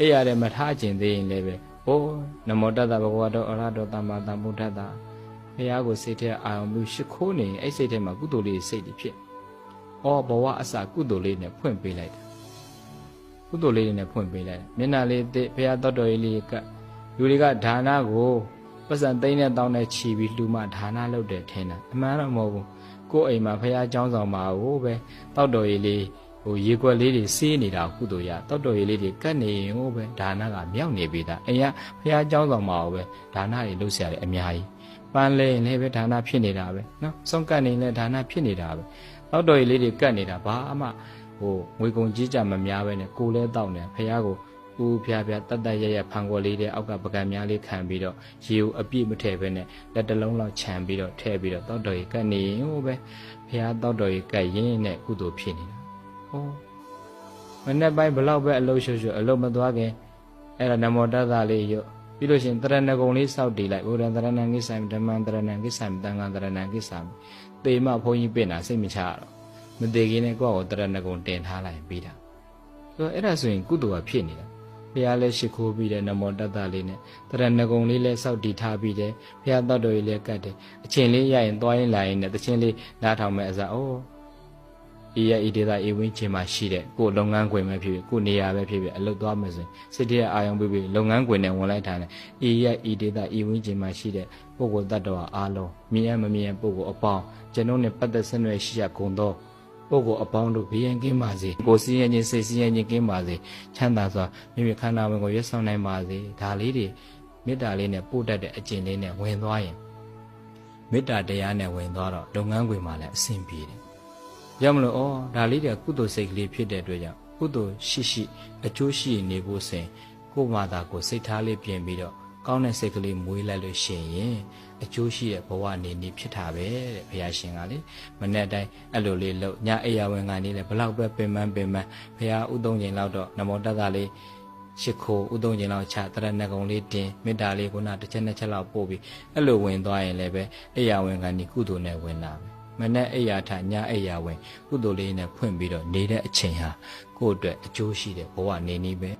အိယာတဲ့မထားခြင်းသေးရင်လည်းပဲဟိုနမောတတ္တဘဂဝတောအရဟတောသမ္မာသမ္ဗုဒ္ဓတ္တဘုရားကိုစိတ်ထဲအာရုံပြုရှိခိုးနေရင်အဲ့စိတ်ထဲမှာကုသိုလ်လေးစိတ်တွေဖြစ်။အော်ဘဝအစကုသိုလ်လေးနဲ့ဖွင့်ပေးလိုက်တာ။ကုသိုလ်လေးတွေနဲ့ဖွင့်ပေးလိုက်တယ်။မျက်နှာလေးတစ်ဘုရားတော်တော်ကြီးလေးကလူတွေကဒါနကိုပတ်စံသိန်းနဲ့တောင်းနဲ့ခြီးပြီးလှူမှဒါနလုပ်တယ်ထင်တာ။အမှန်တော့မဟုတ်ဘူး။ကိုယ်အိမ်မှာဘုရားကျောင်းဆောင်မှာဟိုပဲတောက်တော်ကြီးလေးဟိုရေကွက်လေးတွေစီးနေတာကုသိုလ်ရတောက်တော်ကြီးလေးတွေကတ်နေရင်ဟိုပဲဒါနကမြောက်နေပြီသားအိမ်ကဘုရားကျောင်းဆောင်မှာဟိုပဲဒါနတွေလုပ်เสียတယ်အများကြီးပန်းလဲရင်လည်းပဲဒါနဖြစ်နေတာပဲနော်စောင့်ကတ်နေရင်လည်းဒါနဖြစ်နေတာပဲတောက်တော်ကြီးလေးတွေကတ်နေတာဘာမှဟိုငွေကုန်ကြီးကြမများပဲနဲ့ကိုယ်လဲတောက်နေဘုရားကိုဦးဖျားဖျားတတ်တတ်ရရဖန်ခွက်လေးတဲ့အောက်ကပကံများလေးခံပြီးတော့ရေကိုအပြည့်မထည့်ပဲနဲ့လက်တစ်လုံးလောက်ခြံပြီးတော့ထည့်ပြီးတော့တောက်တော်ကြီးကတ်နေရင်ဟိုပဲဘုရားတောက်တော်ကြီးကတ်ရင်းနဲ့ကုသိုလ်ဖြစ်နေတာ ဟောမနေ့ပိုင်းဘလောက်ပဲအလုပ်ရှုပ်ရှုပ်အလုပ်မသွားခင်အဲ့ဒါနမောတတ္တလေးရွတ်ပြီးလို့ရှိရင်တရဏဂုံလေးစောက်တည်လိုက်ဘုရားတရဏံကိစ္စံဓမ္မံတရဏံကိစ္စံတန်ခါတရဏံကိစ္စံတေမဘုန်းကြီးပြင်တာစိတ်မချရတော့မသေးခင်နဲ့ကိုယ့်ကိုတရဏဂုံတင်ထားလိုက်ပြီးတာဆိုတော့အဲ့ဒါဆိုရင်ကုသိုလ်ကဖြစ်နေတာဘုရားလည်းရှိခိုးပြီးတယ်နမောတတ္တလေးနဲ့တရဏဂုံလေးလည်းစောက်တည်ထားပြီးတယ်ဘုရားတတ်တော်ကြီးလည်းကတ်တယ်အချိန်လေးရရင်သွားရင်လာရင်နဲ့တချင်းလေးနားထောင်မဲ့အစား အိုးဤရဤဒေသဤဝင်းကျင်မှာရှိတဲ့ကိုယ်လုပ်ငန်းခွင်ပဲဖြစ်ဖြစ်ကိုယ်နေရာပဲဖြစ်ဖြစ်အလုပ်သွားမယ်ဆိုရင်စိတ်တရအာရုံပြုပြီးလုပ်ငန်းခွင်နဲ့ဝင်လိုက်တာနဲ့ဤရဤဒေသဤဝင်းကျင်မှာရှိတဲ့ပုဂ္ဂိုလ်တ attva အားလုံးမြင်ရမမြင်ရပုဂ္ဂိုလ်အပေါင်းကျွန်ုပ်နဲ့ပတ်သက်ဆက်နွယ်ရှိရကုန်သောပုဂ္ဂိုလ်အပေါင်းတို့ဘေးရန်ကင်းပါစေကိုယ်စည်းရခြင်းစိတ်စည်းရခြင်းကင်းပါစေချမ်းသာစွာမိမိခန္ဓာဝင်ကိုရွတ်ဆောင်နိုင်ပါစေဒါလေးတွေမေတ္တာလေးနဲ့ပို့တတ်တဲ့အကျင့်လေးနဲ့ဝင်သွားရင်မေတ္တာတရားနဲ့ဝင်သွားတော့လုပ်ငန်းခွင်မှာလည်းအဆင်ပြေတယ် ရောက်မလို့ဩဒါလေးတွေကကုသိုလ်စိတ်ကလေးဖြစ်တဲ့အတွက်ကြောင့်ကုသိုလ်ရှိရှိအကျိုးရှိနေဖို့စဉ်ကိုယ်မှသာကိုယ်စိတ်ထားလေးပြင်ပြီးတော့ကောင်းတဲ့စိတ်ကလေးမွေးလိုက်လို့ရှိရင်အကျိုးရှိတဲ့ဘဝနေနေဖြစ်တာပဲတဲ့ဘုရားရှင်ကလေမနေ့တိုင်းအဲ့လိုလေးလို့ညအိယာဝင်ကနေလေဘလောက်ပဲပင်ပန်းပင်ပန်းဘုရားဥသုံးချိန်လောက်တော့နမောတတ္တလေးရှိခိုးဥသုံးချိန်လောက်ချတရဏဂုံလေးတင်မေတ္တာလေးကုနာတစ်ချက်နှစ်ချက်လောက်ပို့ပြီးအဲ့လိုဝင်သွားရင်လည်းပဲအိယာဝင်ကနေကုသိုလ်နဲ့ဝင်တာပဲ မနဲ့အိယာထညအိယာဝင်ကုသိုလ်လေးနဲ့ဖွင့်ပြီးတော့နေတဲ့အချိန်ဟာကိုယ့်အတွက်အကျိုးရှိတဲ့ဘဝနေနည်းပဲ